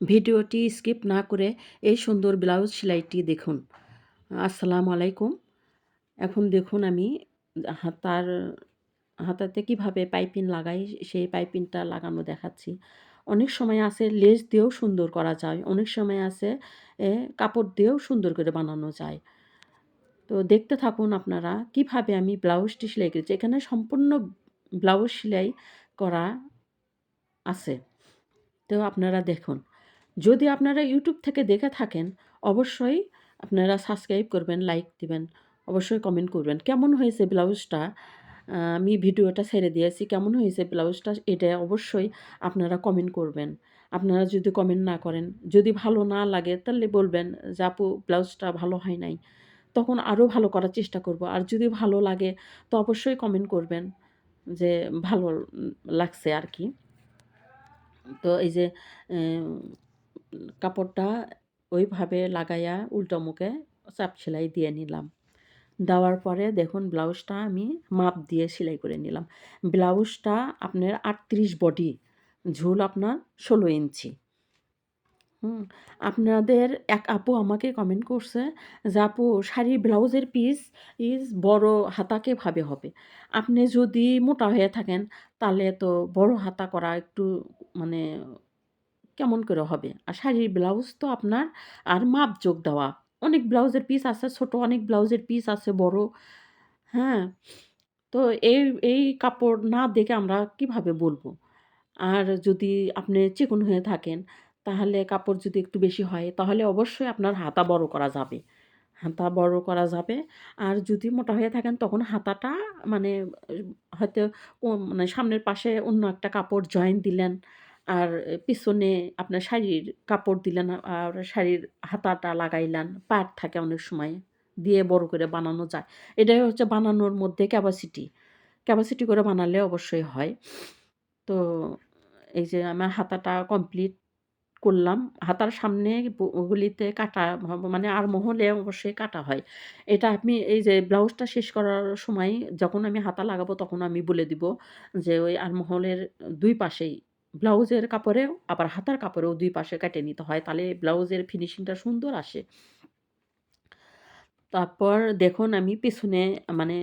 ভিডিওটি স্কিপ না করে এই সুন্দর ব্লাউজ সেলাইটি দেখুন। আসসালামু আলাইকুম। এখন দেখুন আমি হাতার, হাতাতে কীভাবে পাইপিন লাগাই, সেই পাইপিনটা লাগানো দেখাচ্ছি। অনেক সময় আছে লেস দিয়েও সুন্দর করা যায়, অনেক সময় আছে কাপড় দিয়েও সুন্দর করে বানানো যায়। তো দেখতে থাকুন আপনারা কীভাবে আমি ব্লাউজটি সেলাই করেছি। এখানে সম্পূর্ণ ব্লাউজ সেলাই করা আছে। তো আপনারা দেখুন। যদি আপনারা ইউটিউব থেকে দেখে থাকেন, অবশ্যই আপনারা সাবস্ক্রাইব করবেন লাইক দিবেন, অবশ্যই কমেন্ট করবেন। কেমন হয়েছে ব্লাউজটা? আমি ভিডিওটা ছেড়ে দিয়েছি, কেমন হয়েছে ব্লাউজটা? এটা অবশ্যই আপনারা কমেন্ট করবেন। আপনারা যদি কমেন্ট না করেন, যদি ভালো না লাগে, তাহলে বলবেন যে, আপু, ব্লাউজটা ভালো হয় নাই। তখন আরও ভালো করার চেষ্টা করব। আর যদি ভালো লাগে, তো অবশ্যই কমেন্ট করবেন যে, ভালো লাগছে আর কি? তো এই যে কাপড়টা ওইভাবে লাগাইয়া উল্টো মুখে চাপ সেলাই দিয়ে নিলাম। দেওয়ার পরে দেখুন ব্লাউজটা আমি মাপ দিয়ে সেলাই করে নিলাম। ব্লাউজটা আপনার আটত্রিশ বডি, ঝুল আপনার ষোলো ইঞ্চি। হুম, আপনাদের এক আপু আমাকে কমেন্ট করছে যে, আপু শাড়ি ব্লাউজের পিস ইজ বড় হাতাকে ভাবে হবে? আপনি যদি মোটা হয়ে থাকেন, তাহলে তো বড় হাতা করা একটু মানে কেমন করে হবে? আর শাড়ির ব্লাউজ তো আপনার, আর মাপ যোগ দেওয়া। অনেক ব্লাউজের পিস আছে, ছোট অনেক ব্লাউজের পিস আছে, বড়। হ্যাঁ? তো এই এই কাপড় না দেখে আমরা কীভাবে বলব? আর যদি আপনি চিকন হয়ে থাকেন, তাহলে কাপড় যদি একটু বেশি হয়, তাহলে অবশ্যই আপনার হাতা বড় করা যাবে। হাতা বড় করা যাবে। আর যদি মোটা হয়ে থাকেন, তখন হাতাটা মানে হয়তো মানে সামনের পাশে অন্য একটা কাপড় জয়েন দিলেন। আর পিছনে আপনার শাড়ির কাপড় দিলেন, আর শাড়ির হাতাটা লাগাইলেন, পাট থাকে অনেক সময়, দিয়ে বড় করে বানানো যায়। এটাই হচ্ছে বানানোর মধ্যে ক্যাপাসিটি ক্যাপাসিটি করে বানালে অবশ্যই হয়। তো, এই যে আমার হাতাটা কমপ্লিট করলাম। হাতার সামনে গুলিতে কাটা মানে আর মহলে অবশ্যই কাটা হয়। এটা আমি এই যে ব্লাউজটা শেষ করার সময় যখন আমি হাতা লাগাবো তখন আমি বলে দিব যে ওই আর মহলের দুই পাশেই ব্লাউজের কাপড়েও, আবার হাতার কাপড়েও দুই পাশে কেটে নিতে হয়। তাহলে ব্লাউজের ফিনিশিংটা সুন্দর আসে। তারপর দেখুন আমি পেছনে মানে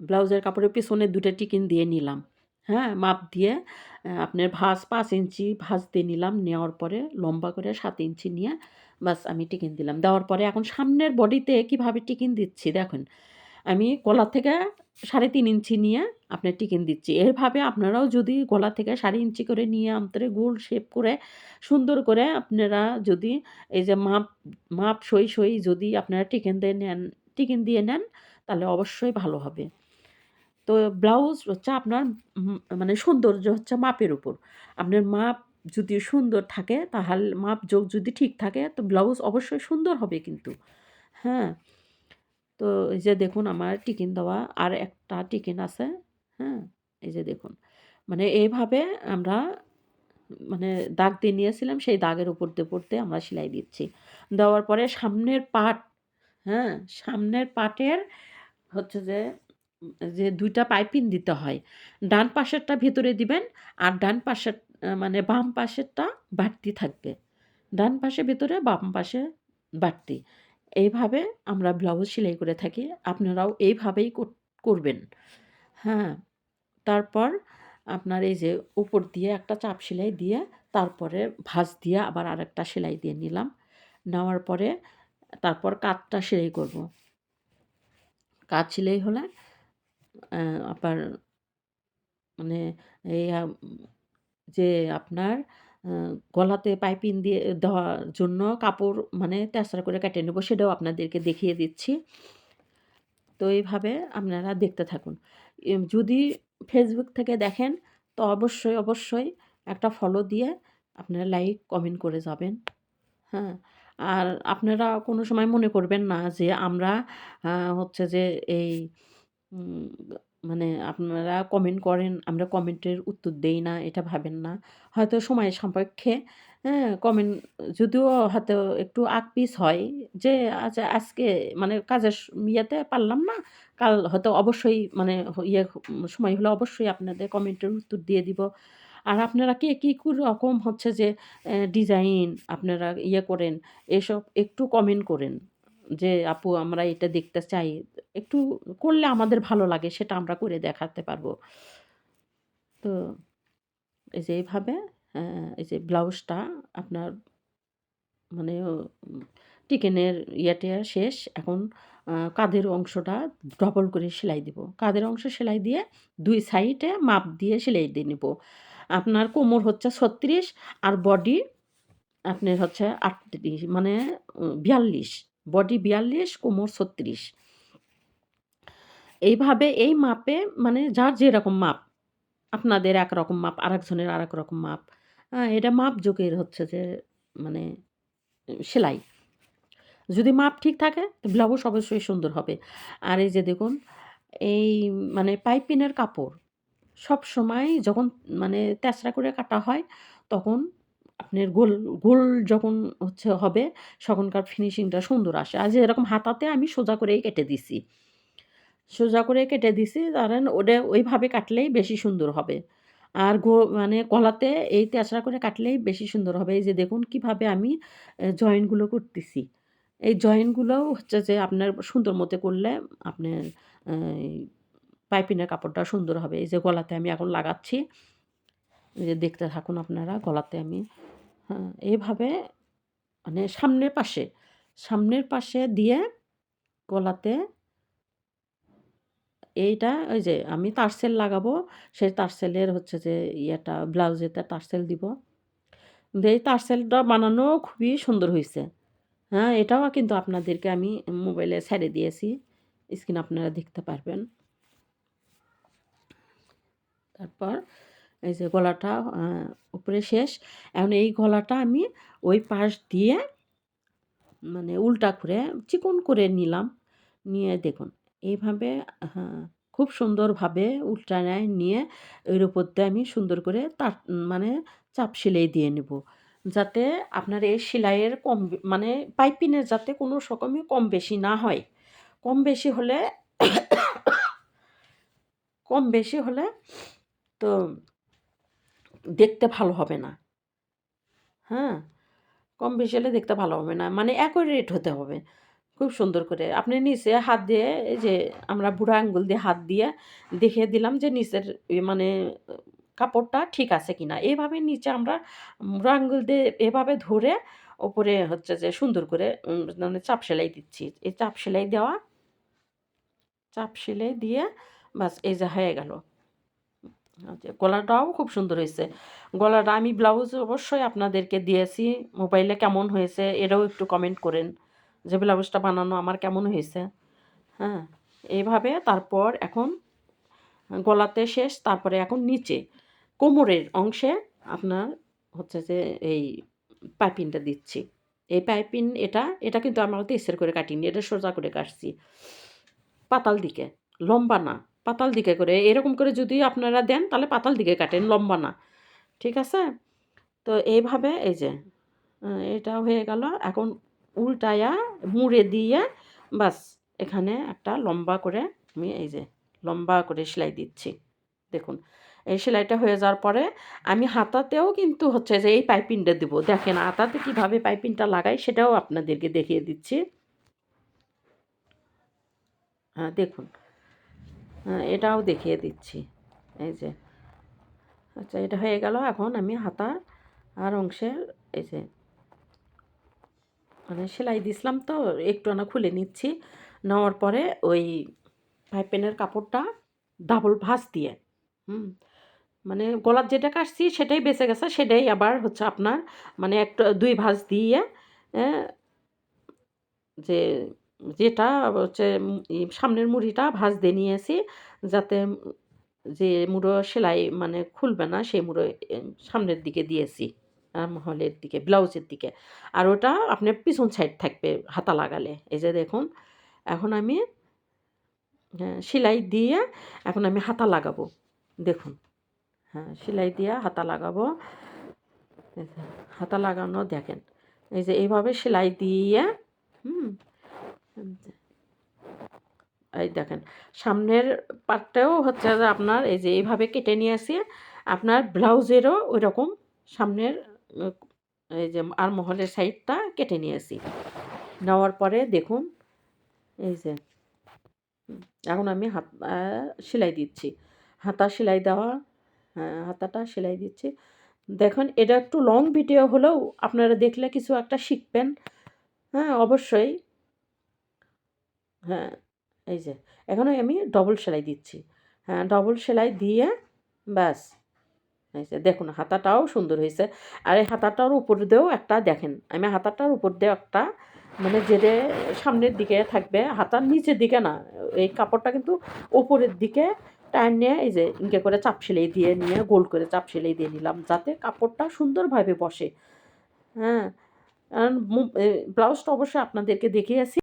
ব্লাউজের কাপড়ের পেছনে দুটো টিকিন দিয়ে নিলাম। হ্যাঁ মাপ দিয়ে আপনার ভাঁজ পাঁচ ইঞ্চি ভাঁজ দিয়ে নিলাম। নেওয়ার পরে লম্বা করে সাত ইঞ্চি নিয়ে বাস আমি টিকিন দিলাম। দেওয়ার পরে এখন সামনের বডিতে কীভাবে টিকিন দিচ্ছি দেখুন। আমি গলা থেকে সাড়ে তিন ইঞ্চি নিয়ে আপনার টিকিন দিচ্ছি। এরভাবে আপনারাও যদি গলা থেকে সাড়ে ইঞ্চি করে নিয়ে অন্তরে গোল শেপ করে, সুন্দর করে আপনারা যদি এই যে মাপ মাপ সই সই যদি আপনারা টিকিন দিয়ে নেন, টিকিন দিয়ে নেন, তাহলে অবশ্যই ভালো হবে। তো ব্লাউজ হচ্ছে আপনার মানে সৌন্দর্য হচ্ছে মাপের উপর। আপনার মাপ যদি সুন্দর থাকে, তাহলে মাপ যোগ যদি ঠিক থাকে, তো ব্লাউজ অবশ্যই সুন্দর হবে কিন্তু। হ্যাঁ? তো এই যে দেখুন, আমার টিকিন দেওয়া আর একটা টিকিন আছে। হ্যাঁ? এই যে দেখুন মানে এইভাবে আমরা মানে দাগ দিয়ে নিয়েছিলাম, সেই দাগের উপর দিয়ে পড়তে আমরা সেলাই দিচ্ছি। দেওয়ার পরে সামনের পাট হ্যাঁ? সামনের পাটের হচ্ছে যে যে দুইটা পাইপিং দিতে হয়। ডান পাশেরটা ভেতরে দিবেন আর ডান পাশের মানে বাম পাশেরটা বাড়তি থাকবে। ডান পাশে ভেতরে, বাম পাশে বাড়তি। এইভাবে আমরা ব্লাউজ সেলাই করে থাকি। আপনারাও এইভাবেই করবেন। হ্যাঁ? তারপর আপনার এই যে উপর দিয়ে একটা চাপ সেলাই দিয়ে তারপরে ভাঁজ দিয়ে আবার আরেকটা সেলাই দিয়ে নিলাম। নেওয়ার পরে তারপর কাঠটা সেলাই করব। কাজ সেলাই হলে আবার মানে এই যে আপনার গলাতে পাইপিং দিয়ে দেওয়ার জন্য কাপড় মানে তেসরা করে কেটে নেব, সেটাও আপনাদেরকে দেখিয়ে দিচ্ছি। তো এইভাবে আপনারা দেখতে থাকুন। যদি ফেসবুক থেকে দেখেন, তো অবশ্যই অবশ্যই একটা ফলো দিয়ে আপনারা লাইক কমেন্ট করে যাবেন। হ্যাঁ আর আপনারা কোনো সময় মনে করবেন না যে আমরা হচ্ছে যে এই মানে আপনারা কমেন্ট করেন, আমরা কমেন্টের উত্তর দেই না, এটা ভাবেন না। হয়তো সময়ের সাপেক্ষে হ্যাঁ কমেন্ট যদিও হয়তো একটু পিস হয় যে আচ্ছা আজকে মানে কাজের ইয়েতে পারলাম না, কাল হয়তো অবশ্যই মানে ইয়ে সময় হলে অবশ্যই আপনাদের কমেন্টের উত্তর দিয়ে দিব। আর আপনারা কে, কী রকম হচ্ছে যে ডিজাইন আপনারা ইয়ে করেন, এসব একটু কমেন্ট করেন। যে, আপু, আমরা এটা দেখতে চাই। একটু করলে আমাদের ভালো লাগে, সেটা আমরা করে দেখাতে পারব। তো এই যে, এইভাবে এই যে, ব্লাউজটা আপনার মানে টিকেনের ইয়েটা শেষ। এখন কাঁধের অংশটা ডবল করে সেলাই দিব। কাঁধের অংশ সেলাই দিয়ে দুই সাইডে মাপ দিয়ে সেলাই দিয়ে নিব। আপনার কোমর হচ্ছে ছত্রিশ আর বডি আপনার হচ্ছে আটত্রিশ মানে বিয়াল্লিশ। বডি বিয়াল্লিশ, কোমর ছত্রিশ। এইভাবে এই মাপে মানে যার যেরকম মাপ, আপনাদের একরকম মাপ, আরেকজনের আরেক রকম মাপ এটা মাপ যোগের হচ্ছে যে মানে সেলাই। যদি মাপ ঠিক থাকে ব্লাউজ অবশ্যই সুন্দর হবে। আর এই যে দেখুন, এই মানে পাইপিনের কাপড় সব সময় যখন মানে তেসরা করে কাটা হয়, তখন আপনার গোল গোল যখন হচ্ছে হবে, তখনকার ফিনিশিংটা সুন্দর আসে। আজ এরকম হাতাতে আমি সোজা করেই কেটে দিছি। সোজা করে কেটে দিছি, ধরেন ওটা ওইভাবে কাটলেই বেশি সুন্দর হবে। আর গো মানে গলাতে এই তেসরা করে কাটলেই বেশি সুন্দর হবে। এই যে দেখুন কীভাবে আমি জয়েন্টগুলো করতেছি। এই জয়েন্টগুলোও হচ্ছে যে আপনার সুন্দর মতো করলে আপনার পাইপিনের কাপড়টা সুন্দর হবে। এই যে গলাতে আমি এখন লাগাচ্ছি। যে দেখতে থাকুন আপনারা, গলাতে আমি হ্যাঁ এইভাবে মানে সামনের পাশে সামনের পাশে দিয়ে গলাতে এইটা ওই যে আমি তারসেল লাগাবো সেই তারসেলের হচ্ছে যে ইয়েটা ব্লাউজেতে তারসেল দিব। এই তারসেলটা বানানো খুবই সুন্দর হয়েছে হ্যাঁ এটাও কিন্তু আপনাদেরকে আমি মোবাইলে ছেড়ে দিয়েছি, স্ক্রিন আপনারা দেখতে পারবেন। তারপর এই যে গলাটা উপরে শেষ। এখন এই গলাটা আমি ওই পাশ দিয়ে মানে উল্টা করে, চিকন করে নিলাম। নিয়ে দেখুন, এইভাবে হ্যাঁ খুব সুন্দরভাবে উল্টা নেয় নিয়ে এর উপর দিয়ে আমি সুন্দর করে তার মানে চাপ সেলাই দিয়ে নেব। যাতে আপনার এই সেলাইয়ের কম মানে পাইপিনের যাতে কোনো রকমই কম বেশি না হয়। কম বেশি হলে, কম বেশি হলে তো দেখতে ভালো হবে না। হ্যাঁ? কম বেশি হলে দেখতে ভালো হবে না। মানে একই রেট হতে হবে। খুব সুন্দর করে। আপনি নিচে হাত দিয়ে এই যে আমরা বুড়া আঙ্গুল দিয়ে হাত দিয়ে দেখিয়ে দিলাম যে নিচের মানে কাপড়টা ঠিক আছে কি না এভাবে নিচে আমরা বুড়া আঙ্গুল দিয়ে এভাবে ধরে ওপরে হচ্ছে যে সুন্দর করে মানে চাপ সেলাই দিচ্ছি। এই চাপ সেলাই দেওয়া, চাপ সেলাই দিয়ে বাস এই যে হয়ে গেল। গলাটাও খুব সুন্দর হয়েছে। গলাটা আমি ব্লাউজ অবশ্যই আপনাদেরকে দিয়েছি মোবাইলে কেমন হয়েছে এটাও একটু কমেন্ট করেন যে ব্লাউজটা বানানো আমার কেমন হয়েছে। হ্যাঁ এইভাবে তারপর এখন গলাতে শেষ, তারপরে এখন নিচে, কোমরের অংশে আপনার হচ্ছে যে এই পাইপিনটা দিচ্ছি। এই পাইপিন এটা এটা কিন্তু আমরা তেসের করে কাটিনি, এটা সোজা করে কাটছি। পাতাল দিকে, লম্বা না। পাতাল দিকে করে। এরকম করে যদি আপনারা দেন, তাহলে পাতাল দিকে কাটেন, লম্বা না। ঠিক আছে? তো এইভাবে এই যে এটা হয়ে গেল। এখন উল্টায়া, মুড়ে দিয়ে বাস, এখানে একটা লম্বা করে আমি এই যে, লম্বা করে সেলাই দিচ্ছি। দেখুন, এই সেলাইটা হয়ে যাওয়ার পরে আমি হাতাতেও কিন্তু হচ্ছে যে এই পাইপিংটা দেবো। দেখেন, হাতাতে কীভাবে পাইপিংটা লাগাই সেটাও আপনাদেরকে দেখিয়ে দিচ্ছি। হ্যাঁ দেখুন। এটাও দেখিয়ে দিচ্ছি। এই যে। আচ্ছা এটা হয়ে গেল এখন আমি হাতা আর অংশের এই যে। মানে সেলাই দিছিলাম তো একটু আনা খুলে নিচ্ছি। নেওয়ার পরে ওই পাইপেনের কাপড়টা ডাবল ভাঁজ দিয়ে, হুম। মানে গলার যেটা কাটছি সেটাই বেঁচে গেছে, সেটাই আবার হচ্ছে আপনার মানে একটা দুই ভাঁজ দিয়ে যে যেটা হচ্ছে সামনের মুড়িটা ভাঁজ দিয়ে নিয়েছি যাতে যে মুড়ো সেলাই মানে খুলবে না, সেই মুড়ো সামনের দিকে দিয়েছি হলের দিকে, ব্লাউজের দিকে। আর ওটা আপনার পিছন সাইড থাকবে হাতা লাগালে। এই যে দেখুন, এখন আমি সেলাই দিয়ে এখন আমি হাতা লাগাবো। দেখুন হ্যাঁ সেলাই দিয়ে হাতা লাগাবো। হাতা লাগানো দেখেন, এই যে এইভাবে সেলাই দিয়ে, হুম এই দেখেন, সামনের পাটটাও হচ্ছে আপনার এই যে এইভাবে কেটে নিয়ে আসি, আপনার ব্লাউজেরও ওই রকম সামনের, এই যে আর মহলের সাইডটা কেটে নিয়েছি নেওয়ার পরে দেখুন, এই যে, এখন আমি হাত সেলাই দিচ্ছি। হাতা সেলাই দেওয়া হ্যাঁ হাতাটা সেলাই দিচ্ছি। দেখুন, এটা একটু লং ভিডিও হলেও আপনারা দেখলে কিছু একটা শিখবেন। হ্যাঁ অবশ্যই। হ্যাঁ এই যে এখন আমি ডবল সেলাই দিচ্ছি। হ্যাঁ ডবল সেলাই দিয়ে ব্যাস, এই যে, দেখুন হাতাটাও সুন্দর হয়েছে। আর এই হাতাটার উপর দিয়েও একটা দেখেন, আমি হাতাটার উপর দিয়েও একটা মানে যেটা সামনের দিকে থাকবে হাতার নিচের দিকে না, এই কাপড়টা কিন্তু উপরের দিকে টাইম নিয়ে এই যে ইনকে করে চাপ সেলাই দিয়ে নিয়ে, গোল করে চাপ সেলাই দিয়ে নিলাম, যাতে কাপড়টা সুন্দরভাবে বসে। হ্যাঁ কারণ ব্লাউজটা অবশ্যই আপনাদেরকে দেখিয়েছি